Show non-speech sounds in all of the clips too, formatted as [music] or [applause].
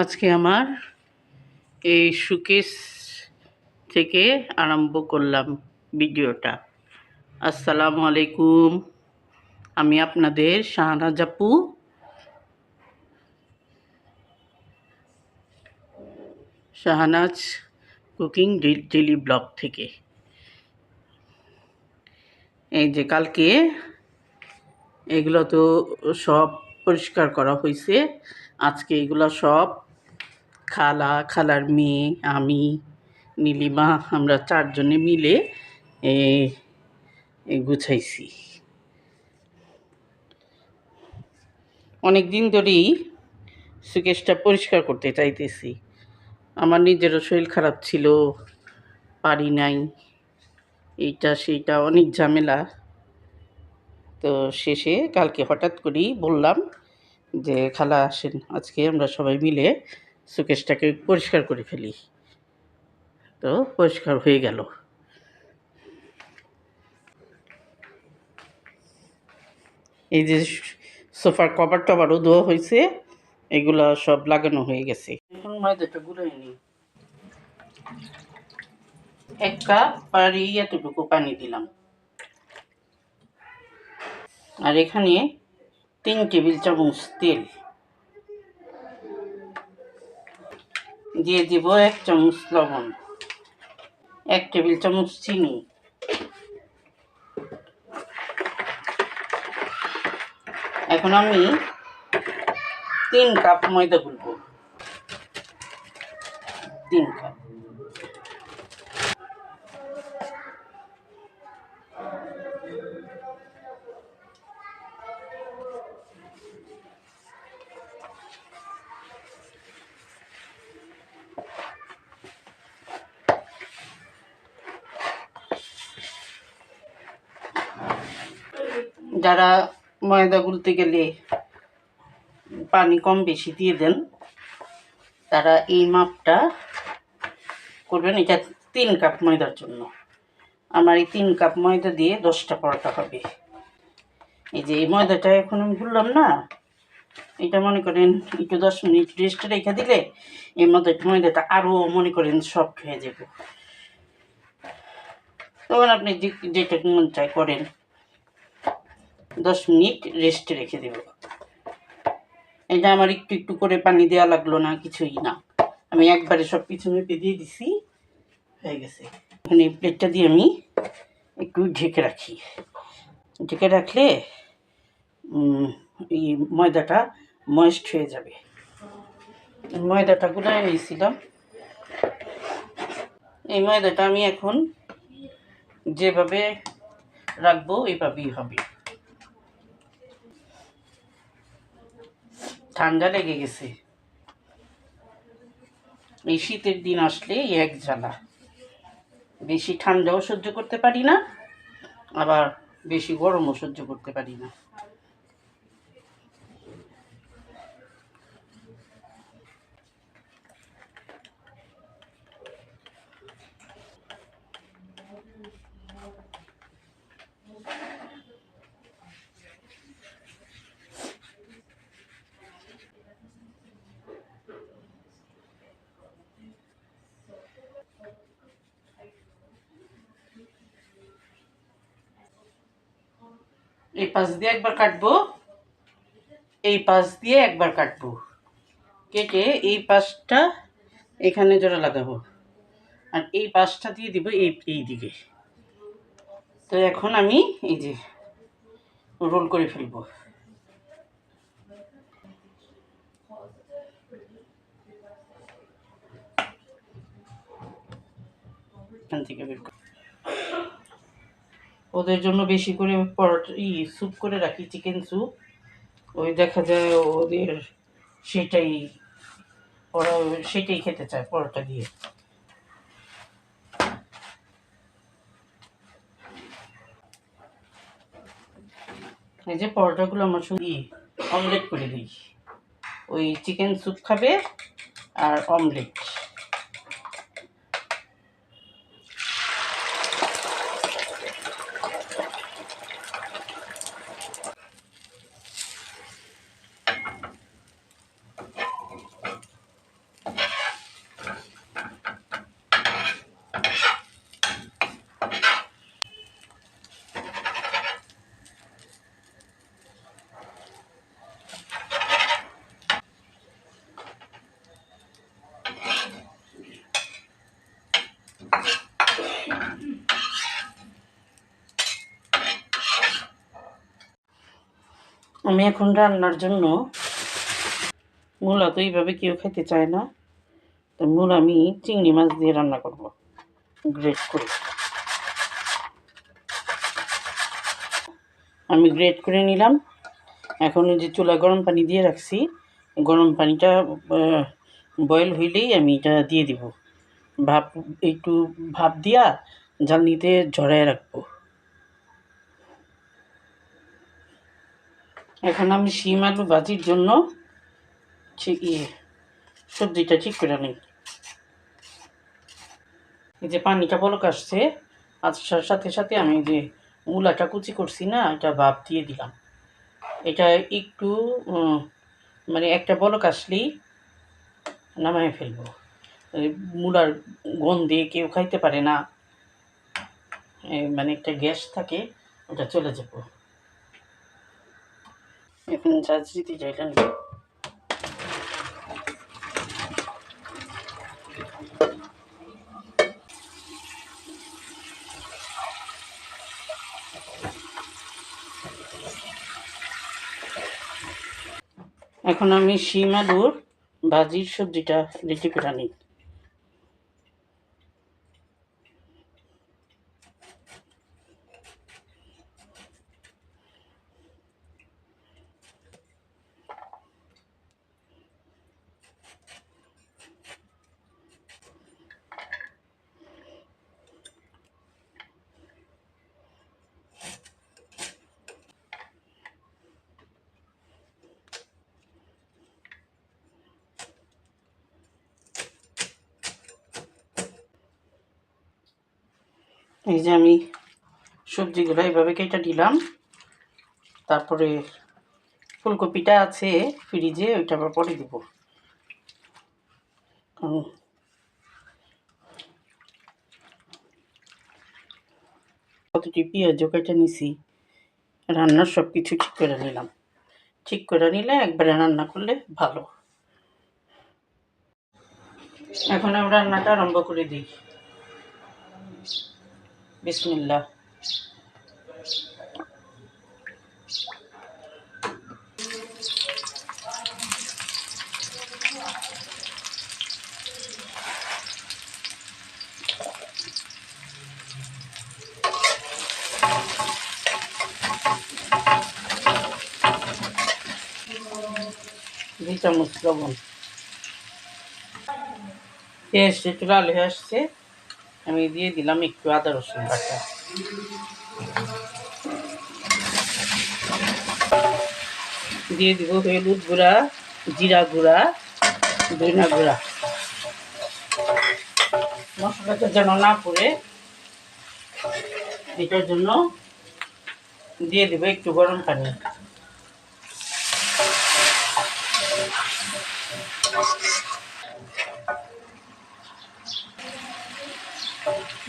আজকে আমার এই সুকেশ থেকে আরম্ভ করলাম ভিডিওটা। আসসালামু আলাইকুম। আমি আপনাদের শাহনাজ আপু শাহনাজ কুকিং ডেলি ব্লগ থেকে। এই যে কালকে এগুলো তো সব পরিষ্কার করা হয়েছে আজকে এগুলো সব খালা, খালার মেয়ে, আমি, নীলিমা, আমরা চারজনে মিলে গুছাইছি। অনেক দিন ধরেই সুকেশটা পরিষ্কার করতে চাইতেছি। আমার নিজেরও শরীর খারাপ ছিল, পারি নাই। এইটা সেইটা অনেক ঝামেলা। তো শেষে কালকে হঠাৎ করেই বললাম যে, খালা আসেন, আজকে আমরা সবাই মিলে সুকেশটাকে পরিষ্কার করে ফেলি। তো পরিষ্কার হয়ে গেল। এই যে সোফার কভার টভারও ধোয়া হয়েছে, এগুলা সব লাগানো হয়ে গেছে। এখন ময়দাটা এক কাপ আর এতটুকু পানি দিলাম। আর এখানে তিন টেবিল চামচ তেল। দিয়ে দিব এক চামচ লবণ, এক টেবিল চামচ চিনি। এখন আমি তিন কাপ ময়দা গুলব। তিন কাপ। যারা ময়দা গুলতে গেলে পানি কম বেশি দিয়ে দেন, তারা এই মাপটা করবেন এটা তিন কাপ ময়দার জন্য। আমার এই তিন কাপ ময়দা দিয়ে দশটা পরোটা হবে। এই যে এই ময়দাটা এখন আমি ভুললাম না? এটা মনে করেন একটু দশ মিনিট রেস্টে রেখে দিলে এই মধ্যে ময়দাটা আরও মনে করেন সফট হয়ে যাবে। তখন আপনি যেটা মন চায় করেন। দশ মিনিট রেস্টে রেখে দেব। এটা আমার একটু একটু করে পানি দেওয়া লাগল না, কিছুই না। আমি একবারে সব কিছু মেপে দিয়ে দিছি, হয়ে গেছে। এখানে এই প্লেটটা দিয়ে আমি একটু ঢেকে রাখি। ঢেকে রাখলে এই ময়দাটা ময়েস্ট হয়ে যাবে। ময়দাটা গুলাই নিয়েছিলাম। এই ময়দাটা আমি এখন যেভাবে রাখব এইভাবেই হবে। ঠান্ডা লেগে গেছে। এই শীতের দিন আসলে এক জ্বালা। বেশি ঠান্ডাও সহ্য করতে পারি না, আবার বেশি গরমও সহ্য করতে পারি না। এই পাশ দিয়ে একবার কাটবো। এই পাশ দিয়ে একবার কাটবো। কেটে এই পাশটা এখানে জোড়া লাগাবো। আর এই পাশটা দিয়ে দিব এই এই দিকে। তো এখন আমি এই যে রোল করে ফেলব। এখান থেকে বের। ওদের জন্য বেশি করে পরোটা, ই, স্যুপ করে রাখি, চিকেন স্যুপ। ওই দেখা যায় ওদের সেটাই, ওরা সেটাই খেতে চায় পরোটা দিয়ে। এই যে পরোটাগুলো আমার সঙ্গে অমলেট করে দিই। ওই চিকেন স্যুপ খাবে আর অমলেট আমি এখন রান্নার জন্য মূলা তো এইভাবে কেউ খেতে চায় না। তো মূল আমি চিংড়ি মাছ দিয়ে রান্না করব। গ্রেট করে। আমি গ্রেট করে নিলাম। এখন যে চুলা গরম পানি দিয়ে রাখছি। গরম পানিটা বয়েল হইলেই আমি এটা দিয়ে দিব। ভাপ, একটু ভাপ দিয়া জ্বালনিতে ঝরায় রাখব। এখন আমি শিম আলু ভাজির জন্য ইয়ে সবজিটা ঠিক করে নিই। এই যে পানিটা বলক আসছে আসার সাথে সাথে আমি যে মূলাটা কুচি করছি না, এটা ভাপ দিয়ে দিলাম। এটা একটু মানে একটা বলক আসলেই নামায় ফেলব। মূলার গন্ধে কেউ খাইতে পারে না। মানে একটা গ্যাস থাকে, ওটা চলে যাব। এখন চাইলেন এখন আমি শিম আলুর ভাজির সবজিটা রেডি করে নিই। এই যে আমি সবজিগুলো এইভাবে কেটে দিলাম তারপরে ফুলকপিটা আছে ফ্রিজে, ওইটা আবার পরে দিব। কতটি পেঁয়াজও কেটে নিছি। রান্নার সব কিছু ঠিক করে নিলাম। ঠিক করে নিলে একবারে রান্না করলে ভালো। এখন আমি রান্নাটা আরম্ভ করে দিই। বিসমিল্লাহ। দুই চামচ লবণ পেঁয়াজ একটু লাল হয়ে আমি দিয়ে দিলাম একটু আদা রসুন বাটা। দিয়ে দিব হলুদ গুঁড়া, জিরা গুঁড়া, ধনিয়া গুঁড়া। মশলাটা যেন না পড়ে, এটার জন্য দিয়ে দিব একটু গরম পানি।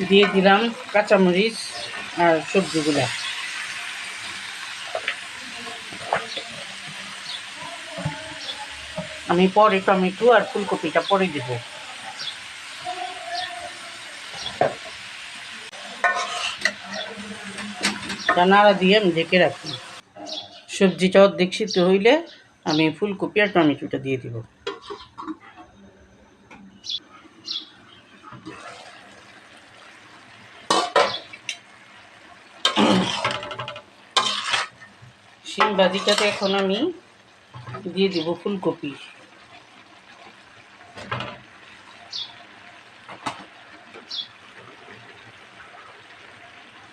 দিয়ে দিলাম কাঁচামরিচ আর সবজিগুলা। আমি পরে টমেটো আর ফুলকপিটা পরে দিব। নাড়া দিয়ে আমি ঢেকে রাখি। সবজিটা অর্ধেক সিদ্ধ হইলে আমি ফুলকপি আর টমেটোটা দিয়ে দিব শিম ভাজিটাতে এখন আমি দিয়ে দিব ফুলকপি।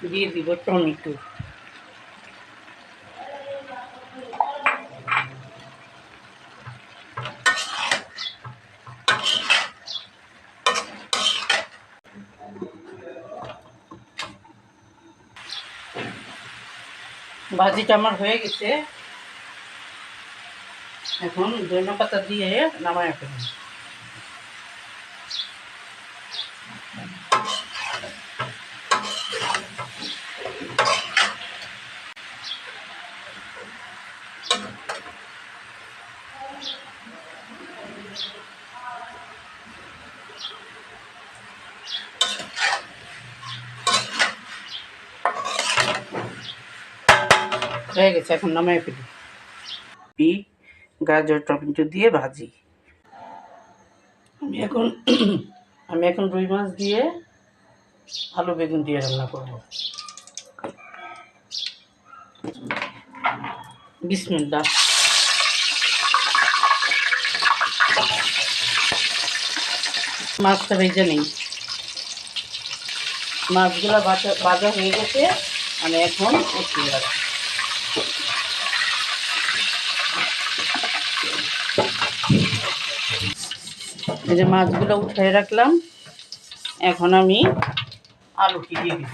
দিয়ে দিব টমেটো। ভাজিটা আমার হয়ে গেছে। এখন ধনে পাতা দিয়ে নামায় ফেলুন গেছে এখন নামাই ফেলি। পি গাজর টমেটো দিয়ে ভাজি। আমি এখন [clears throat] আমি এখন রুই মাছ দিয়ে আলু বেগুন দিয়ে রান্না করব। বিসমিল্লা মাছটা ভেজে নেই। মাছগুলো ভাজা ভাজা হয়ে গেছে, আমি এখন উঠিয়ে রাখি এই যে মাছগুলো উঠিয়ে রাখলাম। এখন আমি আলুটি দিয়ে দিব।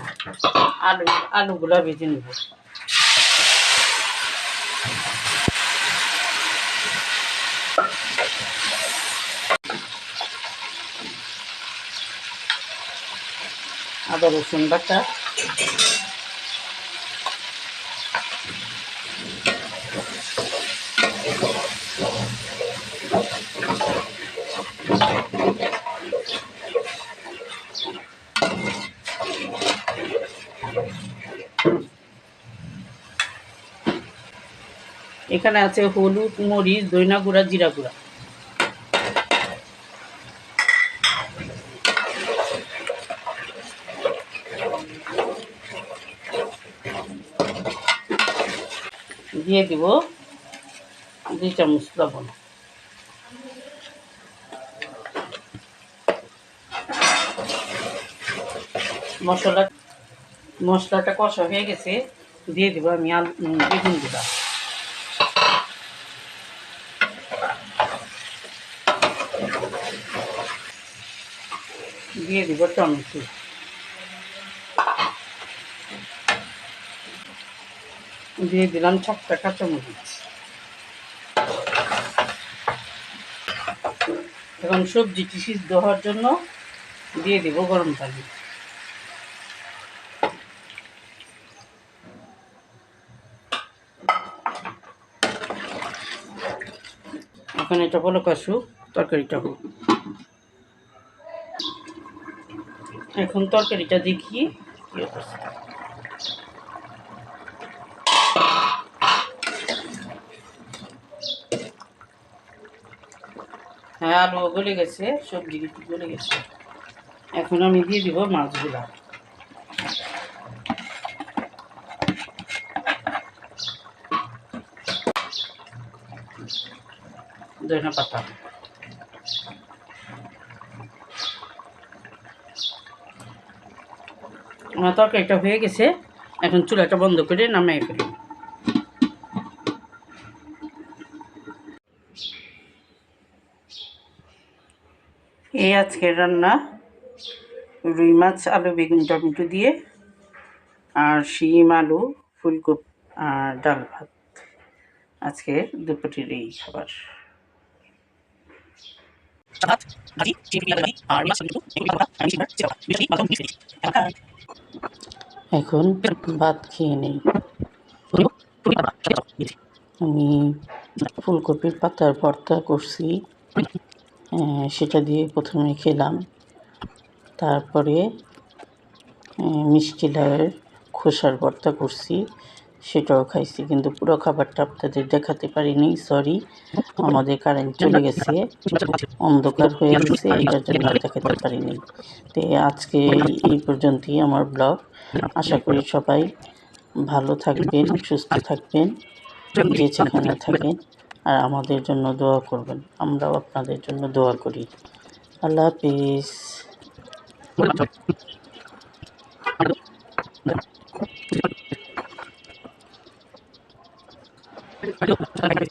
আলু, আলুগুলো ভেজে নেব। আদা রসুন বাটা। এখানে আছে হলুদ মরিচ দইনা গুঁড়া জিরা গুঁড়া। দিয়ে দিব দুই চামচ লবণ। মশলা মশলাটা কষা হয়ে গেছে, দিয়ে দিব আমি আলু বেগুন দিলাম দিয়ে দিব টমেটো। দিয়ে দিলাম চারটা কাঁচামরিচ। এখন সবজিটি সিদ্ধ হওয়ার জন্য দিয়ে দিব গরম পানি। এখন এটা বলো কাশু তরকারিটা হোক। এখন তরকারিটা দেখি। হ্যাঁ আলু গলে গেছে সবজি গলে গেছে। এখন আমি দিয়ে দিব মাছগুলা। ধনে পাতা। আমার তরকারিটা হয়ে গেছে, এখন চুলাটা বন্ধ করে নামিয়ে ফেলি। এই আজকের রান্না, রুই মাছ, আলু, বেগুন, টমেটো দিয়ে, আর শিম, আলু, ফুলকপি, আর ডাল ভাত। আজকে দুপুরের এই খাবার। আর কিন্তু কথা আমি এখন ভাত খেয়ে নেই আমি ফুলকপির পাতার ভর্তা করছি সেটা দিয়ে প্রথমে খেলাম তারপরে মিষ্টি লাউয়ের খোসার ভর্তা করছি সেটাও খাইছি, কিন্তু পুরো খাবারটা আপনাদের দেখাতে পারিনি সরি আমাদের কারেন্ট চলে গেছে, অন্ধকার হয়ে গেছে, এটার জন্য দেখাতে পারিনি। তো আজকে এই- পর্যন্তই আমার ব্লগ আশা করি সবাই ভালো থাকবেন, সুস্থ থাকবেন যে যেখানে থাকেন আর আমাদের জন্য দোয়া করবেন। আমরাও আপনাদের জন্য দোয়া করি। আল্লাহ হাফিজ। 二六的